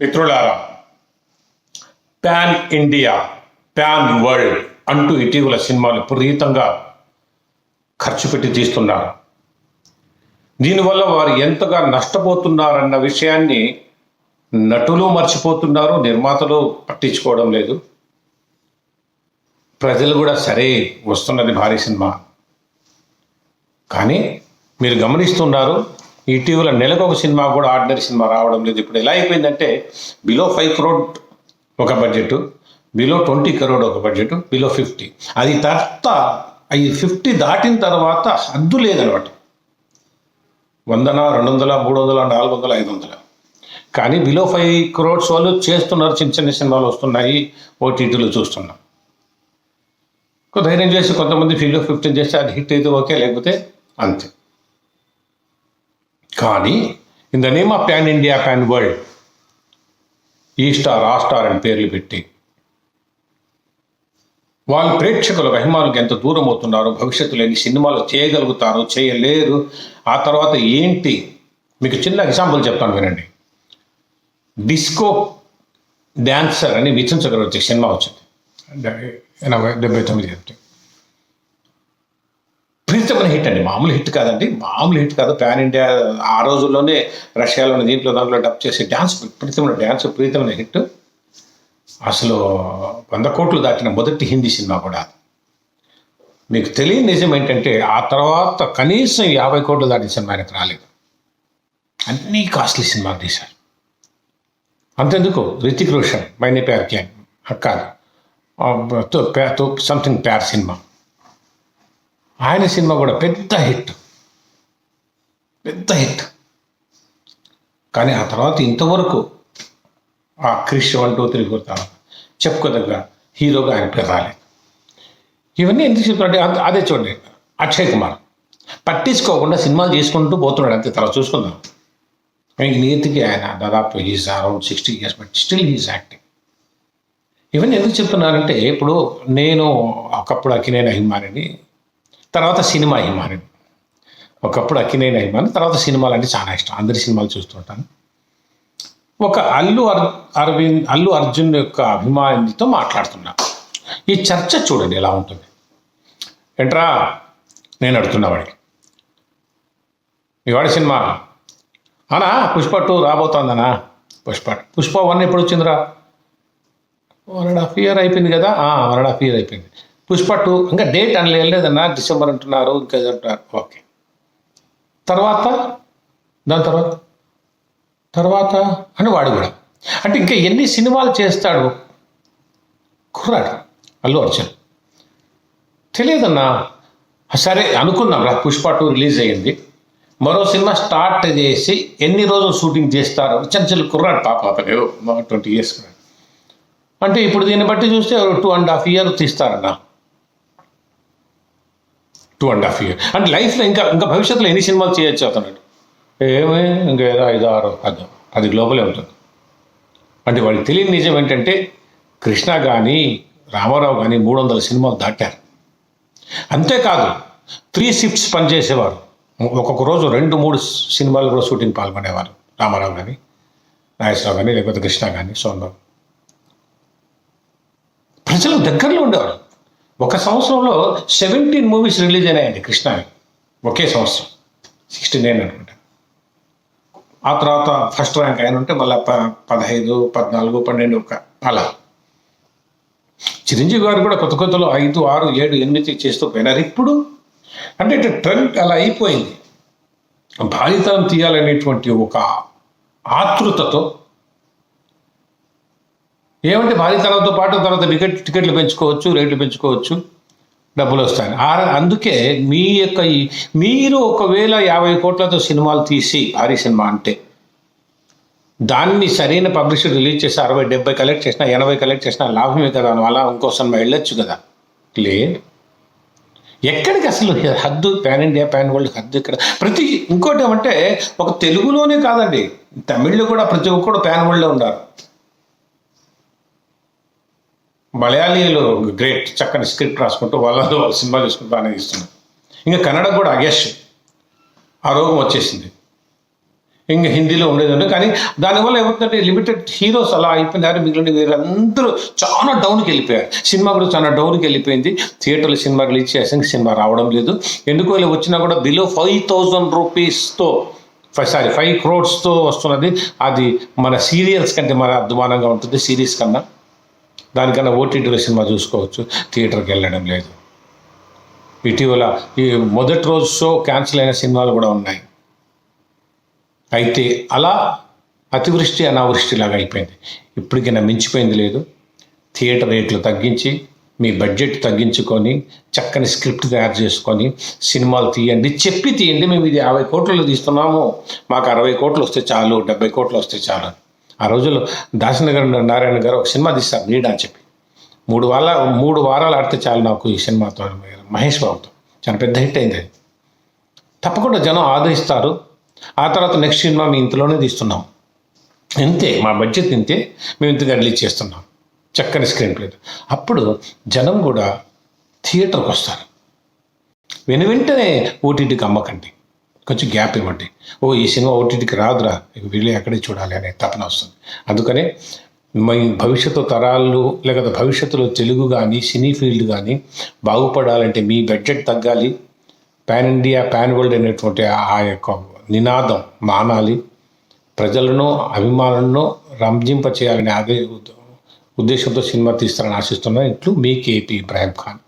మిత్రులారా pan India pan world అంటూ ఇటీవల సినిమాలు విపరీతంగా ఖర్చు పెట్టి తీస్తున్నారు. దీనివల్ల వారు ఎంతగా నష్టపోతున్నారన్న విషయాన్ని నటులు మర్చిపోతున్నారు నిర్మాతలు పట్టించుకోవడం లేదు. ప్రజలు కూడా సరే వస్తున్నది భారీ సినిమా. కానీ మీరు గమనిస్తున్నారు ఇటీవల నెలకు ఒక సినిమా కూడా ఆర్డినరీ సినిమా రావడం లేదు. ఇప్పుడు ఎలా అయిపోయిందంటే బిలో ఫైవ్ క్రోడ్ ఒక బడ్జెట్ బిలో ట్వంటీ కరోడ్ ఒక బడ్జెట్ బిలో ఫిఫ్టీ అది తర్వాత అవి ఫిఫ్టీ దాటిన తర్వాత హద్దు లేదనమాట. వందన రెండు వందల మూడు వందల నాలుగు వందల ఐదు వందల కానీ బిలో ఫైవ్ క్రోడ్స్ వాళ్ళు చేస్తున్నారు. చిన్న చిన్న సినిమాలు వస్తున్నాయి. ఓటీటీలో చూస్తున్నాం. ధైర్యం చేసి కొంతమంది ఫీల్డ్ ఫిఫ్టీన్ చేస్తే అది హిట్ అయితే ఓకే లేకపోతే అంతే. కానీ in the name of pan India pan world ఈ స్టార్ ఆ స్టార్ అని పేర్లు పెట్టి వాళ్ళ ప్రేక్షకులు అభిమానులకు ఎంత దూరం అవుతున్నారో భవిష్యత్తులో ఎన్ని సినిమాలు చేయగలుగుతారో చేయలేరు. ఆ తర్వాత ఏంటి? మీకు చిన్న ఎగ్జాంపుల్ చెప్తాను వినండి. డిస్కో డ్యాన్సర్ అని విచన్ చక్రవర్తి సినిమా వచ్చింది. డెబ్బై తొమ్మిది చెప్తే విపరీతమైన హిట్ అండి? మామూలు హిట్ కాదండి. మామూలు హిట్ కాదు. ప్యాన్ ఇండియా ఆ రోజుల్లోనే రష్యాలోని దీంట్లో దాంట్లో డబ్ చేసి డ్యాన్స్ విపరీతమైన డ్యాన్స్ విపరీతమైన హిట్ అసలు వంద కోట్లు దాటిన మొదటి హిందీ సినిమా కూడా మీకు తెలియని నిజం ఏంటంటే ఆ తర్వాత కనీసం యాభై కోట్లు దాటిన సినిమా ఆయనకు రాలేదు. అన్నీ కాస్ట్లీ సినిమాలు తీశారు. అంతెందుకు? రితిక్ రోషన్ మైనే ప్యార్ క్యాన్ హక్కార్ సంథింగ్ ప్యార్ సినిమా. ఆయన సినిమా కూడా పెద్ద హిట్. పెద్ద హిట్. కానీ ఆ తర్వాత ఇంతవరకు ఆ Krrish one two three four తర్వాత చెప్పుకోదగ్గ హీరోగా ఆయన పేరు రాలేదు. ఇవన్నీ ఎందుకు చెప్తారంటే అదే చూడండి. అక్షయ్ కుమార్. పట్టించుకోకుండా సినిమాలు చేసుకుంటూ పోతున్నాడు అంతే. తర్వాత చూసుకుందాం. ఆయనకి నీతికి ఆయన దాదాపు is around sixty years but still he's acting ఇవన్నీ ఎందుకు చెప్తున్నానంటే ఇప్పుడు నేను ఒకప్పుడు అక్కినేని అభిమానిని తర్వాత సినిమా అభిమానిని ఒకప్పుడు అక్కినేని అభిమాని తర్వాత సినిమాలు అంటే చాలా ఇష్టం. అందరి సినిమాలు చూస్తుంటాను ఒక అల్లు అర్ అరవింద్ అల్లు అర్జున్ యొక్క అభిమానితో మాట్లాడుతున్నా. ఈ చర్చ చూడండి ఎలా ఉంటుంది. ఏంట్రా నేను అడుగుతున్నా వాడికి. ఇవాడి సినిమా. అనా పుష్ప టూ రాబోతోందనా పుష్ప పుష్ప వన్ ఎప్పుడు వచ్చిందిరా? వన్ అండ్ హాఫ్ ఇయర్ అయిపోయింది కదా? వన్ అండ్ హాఫ్ ఇయర్ అయిపోయింది. పుష్ప టూ ఇంకా డేట్ అని లేదన్నా డిసెంబర్ అంటున్నారు ఇంకా అంటున్నారు. ఓకే. తర్వాత దాని తర్వాత తర్వాత అని వాడు కూడా. అంటే ఇంకా ఎన్ని సినిమాలు చేస్తాడు? కుర్రాడు అల్లు అర్జున్. తెలియదన్నా. సరే అనుకున్నాం రా పుష్ప టూ రిలీజ్ అయ్యింది. మరో సినిమా స్టార్ట్ చేసి ఎన్ని రోజులు షూటింగ్ చేస్తారు? చిన్న చిన్న కుర్రాడు పాప అతను ట్వంటీ ఇయర్స్ అంటే ఇప్పుడు దీన్ని బట్టి చూస్తే టూ అండ్ హాఫ్ ఇయర్ తీస్తారన్నా. టూ అండ్ హాఫ్ ఇయర్ అంటే లైఫ్లో ఇంకా ఇంకా భవిష్యత్తులో ఎన్ని సినిమాలు చేయొచ్చు అతను ఏమే ఇంకా ఏదో ఐదు ఆరు పది అది లోపలే ఉంటుంది. అంటే వాడికి తెలియని నిజం ఏంటంటే కృష్ణ కానీ రామారావు కానీ మూడు వందల సినిమాలు దాటారు. అంతేకాదు త్రీ షిఫ్ట్స్ పనిచేసేవారు. ఒక్కొక్క రోజు రెండు మూడు సినిమాలు కూడా షూటింగ్ పాల్గొనేవారు రామారావు కానీ నాగేశ్వరరావు కానీ లేకపోతే కృష్ణ కానీ సోమరావు ప్రజలు దగ్గరలో ఉండేవారు. ఒక సంవత్సరంలో సెవెంటీన్ మూవీస్ రిలీజ్ అయినాయండి కృష్ణవి. ఒకే సంవత్సరం. సిక్స్టీ నైన్ అనుకుంటా. ఆ తర్వాత ఫస్ట్ ర్యాంక్ ఆయన ఉంటే మళ్ళీ ప పదహైదు పద్నాలుగు పన్నెండు ఒక అలా. చిరంజీవి గారు కూడా కొత్త కొత్తలో ఐదు ఆరు ఏడు ఎనిమిది చేస్తూ పోయినారు. ఇప్పుడు అంటే ఇట్లా ట్రెండ్ అలా అయిపోయింది. బాధితం తీయాలనేటువంటి ఒక ఆతృతతో ఏమంటే భారీ బాధితనంతో పాటు తర్వాత టికెట్ టికెట్లు పెంచుకోవచ్చు రేట్లు పెంచుకోవచ్చు డబ్బులు వస్తాయి. ఆ- అందుకే మీ యొక్క ఈ- మీరు ఒకవేళ యాభై కోట్లతో సినిమాలు తీసి భారీ సినిమా అంటే దాన్ని సరైన పబ్లిసిటీ రిలీజ్ చేసి అరవై డెబ్బై కలెక్ట్ చేసినా ఎనభై కలెక్ట్ చేసినా లాభమే కదా అలా ఇంకో సినిమా వెళ్ళొచ్చు కదా? లేదు. ఎక్కడికి అసలు హద్దు? పాన్ ఇండియా పాన్ వరల్డ్ హద్దు ఇక్కడ ప్రతి ఇంకోటి ఏమంటే ఒక తెలుగులోనే కాదండి తమిళ్ళో కూడా ప్రతి ఒక్కడు పాన్ వరల్డ్లో ఉన్నారు. మలయాళీలు గ్రేట్ చక్కని స్క్రిప్ట్ రాసుకుంటూ వాళ్ళలో వాళ్ళ సినిమా చూసుకుంటూ బాగానే ఇస్తున్నారు ఇంకా కన్నడ కూడా అగేష్ ఆ రోగం వచ్చేసింది. ఇంకా హిందీలో ఉండేది కానీ దానివల్ల ఏమవుతుందంటే లిమిటెడ్ హీరోస్ అలా అయిపోయినారు మిగిలిన వీరందరూ చాలా డౌన్కి వెళ్ళిపోయారు. సినిమా కూడా చాలా డౌన్కి వెళ్ళిపోయింది. థియేటర్లో సినిమా రిలీజ్ చేసాక సినిమా రావడం లేదు. ఎందుకు వచ్చినా కూడా బిలో ఫైవ్ థౌజండ్ రూపీస్తో సారీ ఫైవ్ క్రోడ్స్తో వస్తున్నది. అది మన సీరియల్స్ కంటే మన అద్మానంగా ఉంటుంది సిరీస్ కన్నా. దానికన్నా ఓటీటీలో సినిమా చూసుకోవచ్చు. థియేటర్కి వెళ్ళడం లేదు. ఇటీవల ఈ మొదటి రోజు షో క్యాన్సిల్ అయిన సినిమాలు కూడా ఉన్నాయి. అయితే అలా అతివృష్టి అనావృష్టి లాగా అయిపోయింది ఇప్పటికైనా మించిపోయింది లేదు. థియేటర్ రేట్లు తగ్గించి మీ బడ్జెట్ తగ్గించుకొని చక్కని స్క్రిప్ట్ తయారు చేసుకొని సినిమాలు తీయండి చెప్పి తీయండి. మేము ఇది యాభై కోట్లలో తీస్తున్నాము. మాకు అరవై కోట్లు వస్తే చాలు డెబ్బై కోట్లు వస్తే చాలు ఆ రోజుల్లో దాసనగర్ నారాయణ గారు ఒక సినిమా తీస్తారు నీడ అని చెప్పి. మూడు వారాల మూడు వారాలు ఆడితే చాలు నాకు ఈ సినిమాతో మహేష్ బాబుతో. చాలా పెద్ద హిట్ అయింది అది. తప్పకుండా జనం ఆదరిస్తారు. ఆ తర్వాత నెక్స్ట్ సినిమా మీ ఇంతలోనే తీస్తున్నాం. ఇంతే మా బడ్జెట్ ఇంతే మేము ఇంతగా రిలీజ్ చేస్తున్నాం. చక్కని స్క్రీన్ ప్లే అప్పుడు జనం కూడా థియేటర్కి వస్తారు. వెను వెంటనే ఓటీటీకి అమ్మకండి. కొంచెం గ్యాప్ ఇవ్వండి. ఓ ఈ సినిమా ఓటీటీకి రాదురా ఇక వీళ్ళే అక్కడే చూడాలి అనే తపన వస్తుంది. అందుకనే భవిష్యత్తు తరాలు లేకపోతే భవిష్యత్తులో తెలుగు కానీ సినీ ఫీల్డ్ కానీ బాగుపడాలంటే మీ బడ్జెట్ తగ్గాలి. పాన్ ఇండియా పాన్ వరల్డ్ అనేటువంటి ఆ యొక్క నినాదం మానాలి. ప్రజలను అభిమానులను రంజింప చేయాలనే అదే ఉద్దేశంతో సినిమా తీస్తారని ఆశిస్తున్నాను. ఇట్లు మీ కేపీ ఇబ్రాహీం ఖాన్.